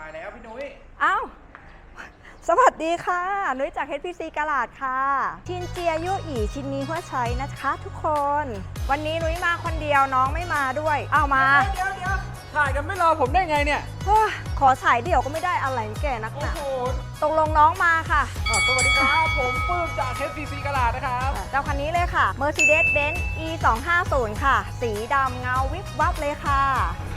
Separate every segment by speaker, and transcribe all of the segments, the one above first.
Speaker 1: ถ่ายแล้วพี่นุ้ย
Speaker 2: อ้าวสวัสดีค่ะ นุ้ยจาก HPC กาลาดค่ะ ชินเจียยุอีชินนี้หัวใช้นะคะ ทุกคน วันนี้นุ้ยมาคนเดียวน้องไม่มาด้วย เอามา
Speaker 1: เดี๋ยวเดี๋ยว ถ่ายกันไม่รอผมได้ไงเนี่ย
Speaker 2: เฮ้ยขอฉายเดี่ยวก็ไม่ได้อะไรแก่นักห
Speaker 1: โอ้
Speaker 2: นา
Speaker 1: โห
Speaker 2: ตกลงน้องมาค่ะ
Speaker 1: อะสวัสดีครับผมปื้มจาก HPC กระลาดนะครับ
Speaker 2: เจ้าคันนี้เลยค่ะ Mercedes-Benz E 2 5 0 ค่ะ สีดำเงาวิบวับเลยค่ะ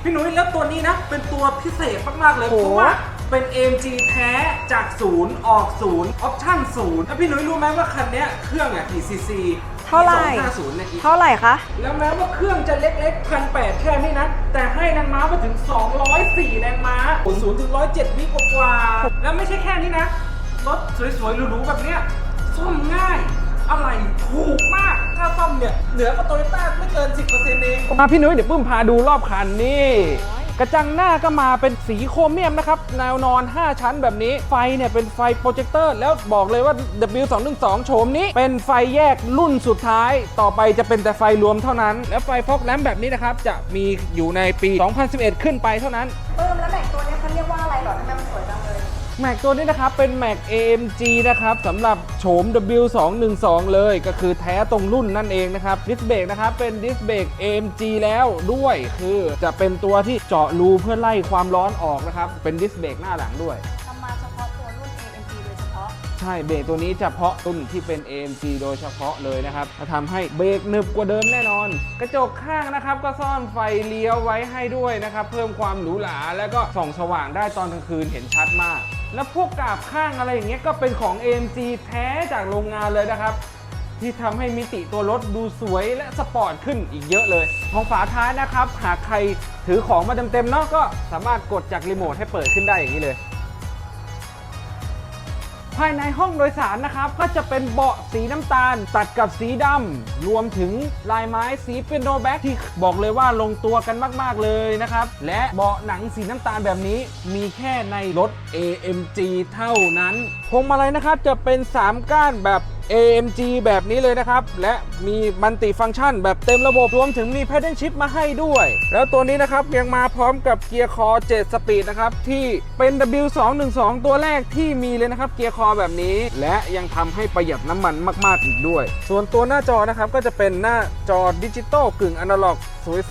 Speaker 1: พี่นุ้ยแล้วตัวนี้นะ เป็นตัวพิเศษมากๆเลย
Speaker 2: โห
Speaker 1: เพราะว่าเป็น AMG แท้จากศูนย์ออกศูนย์ออปชั่นศูนย์แล้วพี่นุ้ยรู้ไหมว่าคันเนี้ยเครื่องอะกี่ซีซี
Speaker 2: เท่าไหร่
Speaker 1: 250เนี่ยอีก
Speaker 2: เท่าไหร่คะ
Speaker 1: แล้วแม้ว่าเครื่องจะเล็กๆพันแปดแค่นี้นะ แต่ให้แรงม้ามาถึง 204แรงม้าศูนย์ถึง107วิกว่าๆแล้วไม่ใช่แค่นี้นะ รถสวยๆหรูๆแบบเนี้ยซ่อมง่ายอะไรถูกมากค่าซ่อมเนี่ยเหนือกว่าโตโยต้าไม่เกิน 10%เองมาพี่นุ้ยเดี๋ยวปุ้มพาดูรอบคันนี่ กระจังหน้าก็มาเป็นสีโครเมียมนะครับแนวนอน 5 ชั้นแบบนี้ ไฟเนี่ยเป็นไฟโปรเจคเตอร์ แล้วบอกเลยว่า W212 โฉมนี้ เป็นไฟแยกรุ่นสุดท้าย ต่อไปจะเป็นแต่ไฟรวมเท่านั้น แล้วไฟฟอกแลมแบบนี้นะครับ จะมีอยู่ในปี 2011 ขึ้นไปเท่านั้น
Speaker 2: เพิ่มแล้วแต่งตัวนี้เขาเรียกว่าอะไรหรอทำไมมันสวยจังเลย
Speaker 1: แม็กตัวนี้นะครับเป็นแม็ก AMG นะครับสำหรับโฉม W212 เลยก็คือแท้ตรงรุ่นนั่นเองนะครับดิสเบรกนะครับเป็นดิสเบรก AMG แล้วด้วยคือจะเป็นตัวที่เจาะรูเพื่อไล่ความร้อนออกนะครับเป็นดิสเบรกหน้าหลังด้วย
Speaker 2: ทำมาเฉพาะตัวรุ่น AMG โดยเฉพาะ
Speaker 1: ใช่เบรกตัวนี้เฉพาะรุ่นที่เป็น AMG โดยเฉพาะเลยนะครับจะทำให้เบรกหนึบกว่าเดิมแน่นอน กระจกข้างนะครับก็ซ่อนไฟเลี้ยวไว้ให้ด้วยนะครับเพิ่มความหรูหราแล้วก็ส่องสว่างได้ตอนกลางคืนเห็นชัดมาก แล้วพวกกาบข้างอะไรอย่างเงี้ยก็เป็นของ AMG แท้จากโรงงานเลยนะครับ ที่ทำให้มิติตัวรถดูสวยและสปอร์ตขึ้นอีกเยอะเลย ของฝาท้ายนะครับ หากใครถือของมาเต็มๆเนาะก็สามารถกดจากรีโมทให้เปิดขึ้นได้อย่างนี้เลย ภายในห้องโดยสารนะครับ ก็จะเป็นเบาะสีน้ำตาล ตัดกับสีดำรวมถึงลายไม้สีเป็นโนแบ็กที่บอกเลยว่าลงตัวกันมาก ๆ เลยนะครับ และเบาะหนังสีน้ำตาลแบบนี้ มีแค่ในรถ AMG เท่านั้นพวงมาลัยนะครับจะเป็น 3 ก้านแบบ AMG แบบนี้เลยนะครับ และมีมัลติฟังก์ชัน แบบเต็มระบบรวมถึงมี Paddle Shift มาให้ด้วย แล้วตัวนี้นะครับยังมาพร้อมกับเกียร์คอ 7 สปีดนะครับ ที่เป็น W212 ตัวแรกที่มีเลยนะครับ เกียร์คอแบบนี้ และยังทำให้ประหยัดน้ำมันมาก ๆ อีกด้วย ส่วนตัวหน้าจอนะครับก็จะเป็นหน้าจอดิจิตอลกึ่งอนาล็อก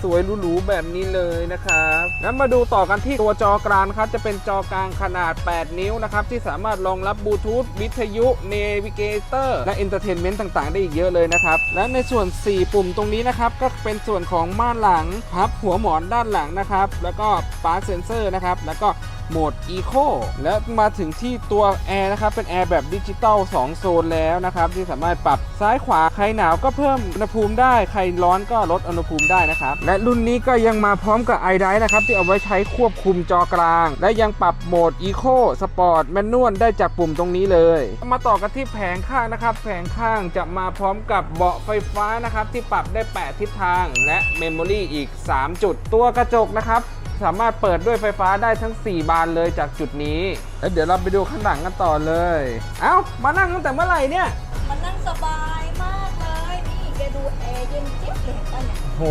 Speaker 1: สวยๆหรูๆแบบนี้เลยนะครับแล้วมาดูต่อกันที่ตัวจอกลางครับจะเป็นจอกลางขนาด 8 นิ้วนะครับที่สามารถรองรับบลูทูธวิทยุเนวิเกเตอร์และเอนเตอร์เทนเมนต์ต่างๆ ได้อีกเยอะเลยนะครับ และในส่วน 4 ปุ่มตรงนี้นะครับ ก็เป็นส่วนของม่านหลังพับหัวหมอนด้านหลังนะครับ แล้วก็ปาร์คเซนเซอร์นะครับ แล้วก็ โหมด Eco และมาถึงที่ตัวแอร์นะครับ เป็นแอร์แบบดิจิตอล2โซนแล้วนะครับ ที่สามารถปรับซ้ายขวา ใครหนาวก็เพิ่มอุณหภูมิได้ ใครร้อนก็ลดอุณหภูมิได้นะครับ และรุ่นนี้ก็ยังมาพร้อมกับ i d i นะครับ ที่เอาไว้ใช้ควบคุมจอกลาง และยังปรับโหมด Eco Sport Manual ได้จากปุ่มตรงนี้เลย มาต่อกันที่แผงข้างนะครับ แผงข้างจะมาพร้อมกับเบาะไฟฟ้านะครับที่ปรับได้ 8 ทิศทาง และเมมโมรีอีก 3 จุดตัวกระจกนะครับ สามารถเปิดด้วยไฟฟ้าได้ทั้ง 4 บานเลยจากจุดนี้แล้วเดี๋ยวเราไปดูข้างหลังกันต่อเลย เอ้า มานั่งตั้งแต่เมื่อไหร่เนี่ย
Speaker 2: มันนั่งสบายมากเลย นี่แกดูแอร์เย็นเจี๊ยบเลยเห็นป่ะเนี่ย
Speaker 1: โห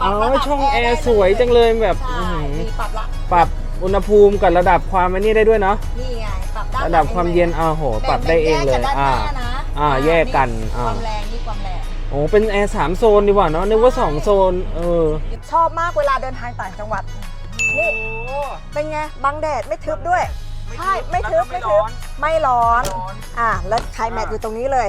Speaker 1: เอาช่องแอร์สวยจังเลยแบบ
Speaker 2: ใช่
Speaker 1: อื้อหือ
Speaker 2: มีปรับละ
Speaker 1: ปรับอุณหภูมิกับระดับความอันนี้ได้ด้วยเนาะ
Speaker 2: นี่ไง ปรับด้าน
Speaker 1: ระดับความเย็นอ้าวโหปรับได้เองเลย
Speaker 2: แบ่ง
Speaker 1: อ่า
Speaker 2: แยกกันด้านหน้านะ
Speaker 1: อ่าแยกกัน
Speaker 2: ค
Speaker 1: อ่า
Speaker 2: วามแรงนี่ความแรง
Speaker 1: โอ้เป็นแอร์สามโซนดีกว่าเนาะนึกว่าสองโซน เออ
Speaker 2: ชอบมากเวลาเดินทางต่างจังหวัด นี่ เป็นไงบังแดดไม่ทึบด้วย ใช่ ไม่ทึบไม่ทึบไม่ร้อน อ่าแล้วไคลแม็กอยู่ตรงนี้เลย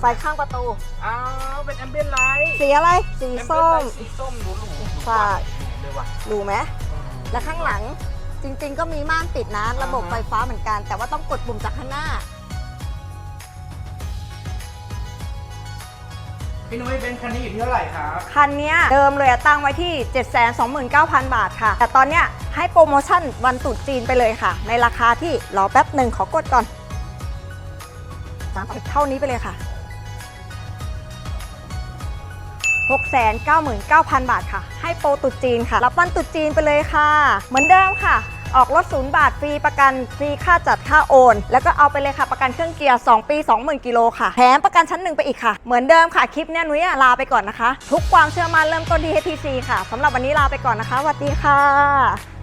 Speaker 2: ไฟข้างประตู
Speaker 1: อ้าว เป็นแอมเบียนไลท์
Speaker 2: สีอะไร สีส้ม
Speaker 1: สีส้มหรูหรู
Speaker 2: ใช่
Speaker 1: เลยว่ะ
Speaker 2: ดูไหม และข้างหลังจริง ๆ ก็มีม่านปิดนะ ระบบ
Speaker 1: อ่าฮะ
Speaker 2: ไฟฟ้าเหมือนกัน แต่ว่าต้องกดปุ่มจากข้างหน้า
Speaker 1: พี่นุ้ยเป็นคันนี้อยู่ที่เท่าไหร่ครับ
Speaker 2: คันเนี้ยเดิมเลยอะตั้งไว้ที่ 729,000 บาทค่ะ แต่ตอนเนี้ยให้โปรโมชั่นวันตรุษจีนไปเลยค่ะ ในราคาที่รอแป๊บหนึ่งขอกดก่อนเท่านี้ไปเลยค่ะ 699,000 บาทค่ะ ให้โปรตรุษจีนค่ะ รับวันตรุษจีนไปเลยค่ะ เหมือนเดิมค่ะ ออกรถศูนย์บาทฟรีประกันฟรีค่าจัดค่าโอน แล้วก็เอาไปเลยค่ะประกันเครื่องเกียร์ 2 ปี 20,000กิโลค่ะแถมประกันชั้นหนึ่งไปอีกค่ะ เหมือนเดิมค่ะคลิปเนี้ยนุ้ยลาไปก่อนนะคะ ทุกความเชื่อมั่นเริ่มต้นที่ HTC ค่ะสำหรับวันนี้ลาไปก่อนนะคะสวัสดีค่ะ